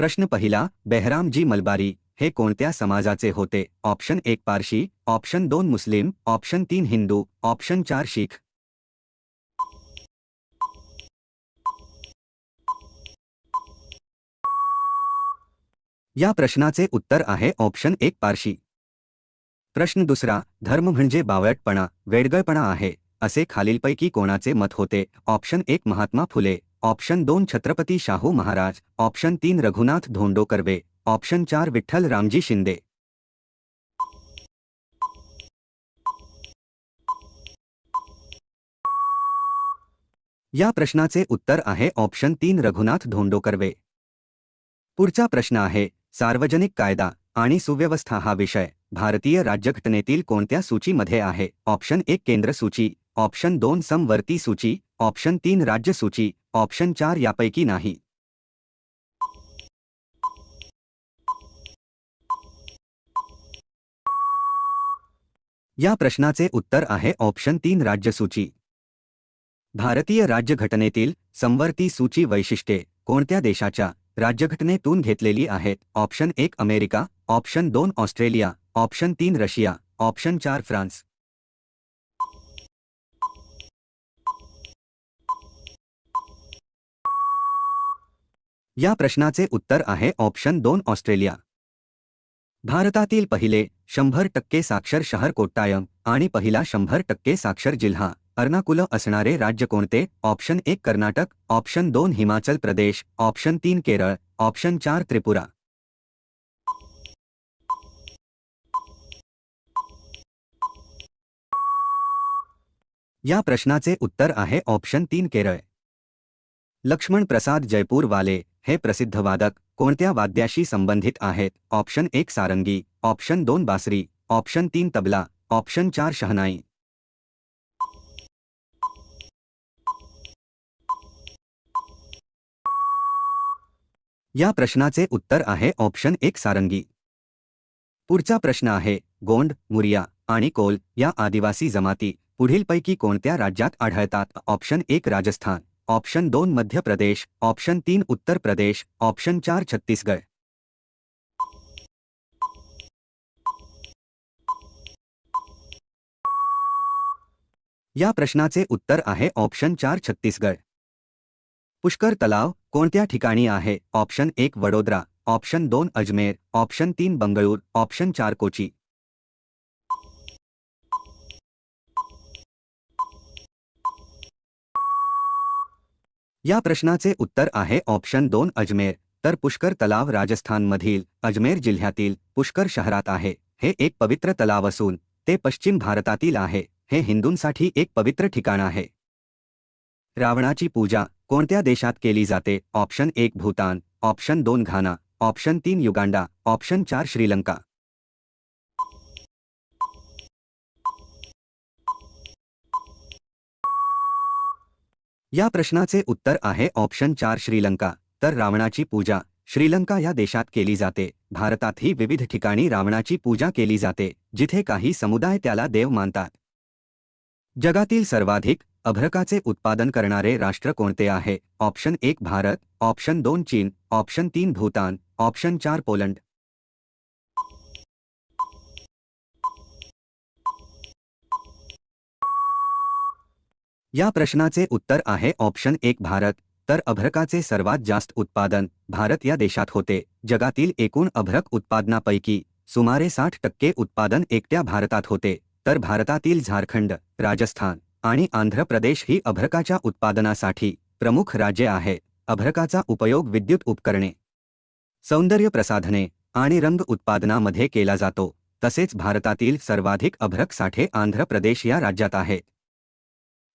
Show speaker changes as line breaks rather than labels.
प्रश्न पहिला, बेहरामजी मलबारी हे कोणत्या समाजाचे होते? ऑप्शन एक पारशी, ऑप्शन दोन मुस्लिम, ऑप्शन तीन हिंदू, ऑप्शन चार शीख. या प्रश्नाचे उत्तर आहे ऑप्शन एक पारशी. प्रश्न दुसरा, धर्म म्हणजे बावळटपणा, वेडगळपणा आहे, असे खालीलपैकी कोणाचे मत होते? ऑप्शन एक महात्मा फुले. ऑप्शन दोन छत्रपती शाहू महाराज ऑप्शन तीन रघुनाथ धोंडो कर्वे ऑप्शन चार विठ्ठल रामजी शिंदे. या प्रश्नाचे उत्तर आहे ऑप्शन तीन रघुनाथ धोंडो कर्वे पुढचा प्रश्न आहे सार्वजनिक कायदा आणि सुव्यवस्था हा विषय भारतीय राज्यघटनेतील कोणत्या सूचीमध्ये आहे? ऑप्शन एक केंद्र सूची ऑप्शन दोन समवर्ती सूची ऑप्शन तीन राज्य सूची ऑप्शन चार यापैकी नाही. या प्रश्नाचे उत्तर आहे ऑप्शन तीन राज्य सूची. भारतीय राज्यघटनेतील संवर्ती सूची वैशिष्ट्ये कोणत्या देशाच्या राज्यघटनेतून घेतलेली आहेत? ऑप्शन एक अमेरिका ऑप्शन दोन ऑस्ट्रेलिया ऑप्शन तीन रशिया ऑप्शन चार फ्रान्स. या प्रश्नाचे उत्तर आहे ऑप्शन दोन ऑस्ट्रेलिया. भारतातील पहिले शंभर टक्के साक्षर शहर कोट्टायम आणि पहिला शंभर टक्के साक्षर जिल्हा अर्नाकुल असणारे राज्य कोणते? ऑप्शन एक कर्नाटक ऑप्शन दोन हिमाचल प्रदेश ऑप्शन तीन केरळ ऑप्शन चार त्रिपुरा. या प्रश्नाचे उत्तर आहे ऑप्शन तीन केरळ. लक्ष्मण प्रसाद जयपूर वाले हे प्रसिद्ध वादक कोणत्या वाद्याशी संबंधित आहेत? ऑप्शन एक सारंगी ऑप्शन दोन बासरी ऑप्शन तीन तबला ऑप्शन चार शहनाई. या प्रश्नाचे उत्तर आहे ऑप्शन एक सारंगी. पुढचा प्रश्न आहे गोंड मुरिया आणि कोल या आदिवासी जमाती पुढीलपैकी कोणत्या राज्यात आढळतात? ऑप्शन एक राजस्थान. ऑप्शन दोन मध्य प्रदेश, ऑप्शन तीन उत्तर प्रदेश, ऑप्शन चार छत्तीसगढ़। या प्रश्नाचे उत्तर आहे ऑप्शन चार छत्तीसगड पुष्कर तलाव कोणत्या ठिकाणी आहे? ऑप्शन एक वडोदरा, ऑप्शन दोन अजमेर, ऑप्शन तीन बंगळूर, ऑप्शन चार कोची। या प्रश्नाचे उत्तर आहे ऑप्शन दोन अजमेर. तर पुष्कर तलाव राजस्थान राजस्थानमधील अजमेर जिल्ह्यातील पुष्कर शहरात आहे. हे एक पवित्र तलाव असून ते पश्चिम भारतातील आहे. हे हिंदूंसाठी एक पवित्र ठिकाण आहे. रावणाची पूजा कोणत्या देशात केली जाते? ऑप्शन एक भूतान, ऑप्शन दोन घाना, ऑप्शन तीन युगांडा, ऑप्शन चार श्रीलंका. या प्रश्नाचे उत्तर आहे ऑप्शन चार श्रीलंका, तर रावणाची पूजा. श्रीलंका या देशात केली जाते. भारतातही विविध ठिकाणी रावणाची पूजा केली जाते, जिथे काही समुदाय त्याला देव मानतात. जगातील सर्वाधिक अभ्रकाचे उत्पादन करणारे राष्ट्र कोणते आहे? ऑप्शन एक भारत, ऑप्शन दोन चीन, ऑप्शन तीन भूतान, ऑप्शन चार पोलंड. या प्रश्नाचे उत्तर आहे ऑप्शन एक भारत, तर अभ्रकाचे सर्वात जास्त उत्पादन भारत या देशात होते. जगातील एकूण अभ्रक उत्पादनापैकी सुमारे साठ टक्के उत्पादन एकट्या भारतात होते. तर भारतातील झारखंड, राजस्थान आणि आंध्र प्रदेश ही अभ्रकाच्या उत्पादनासाठी प्रमुख राज्ये आहेत अभ्रकाचा उपयोग विद्युत उपकरणे, सौंदर्य प्रसाधने आणि रंग उत्पादनामध्ये केला जातो. तसेच भारतातील सर्वाधिक अभ्रक साठे आंध्र प्रदेश या राज्यात आहेत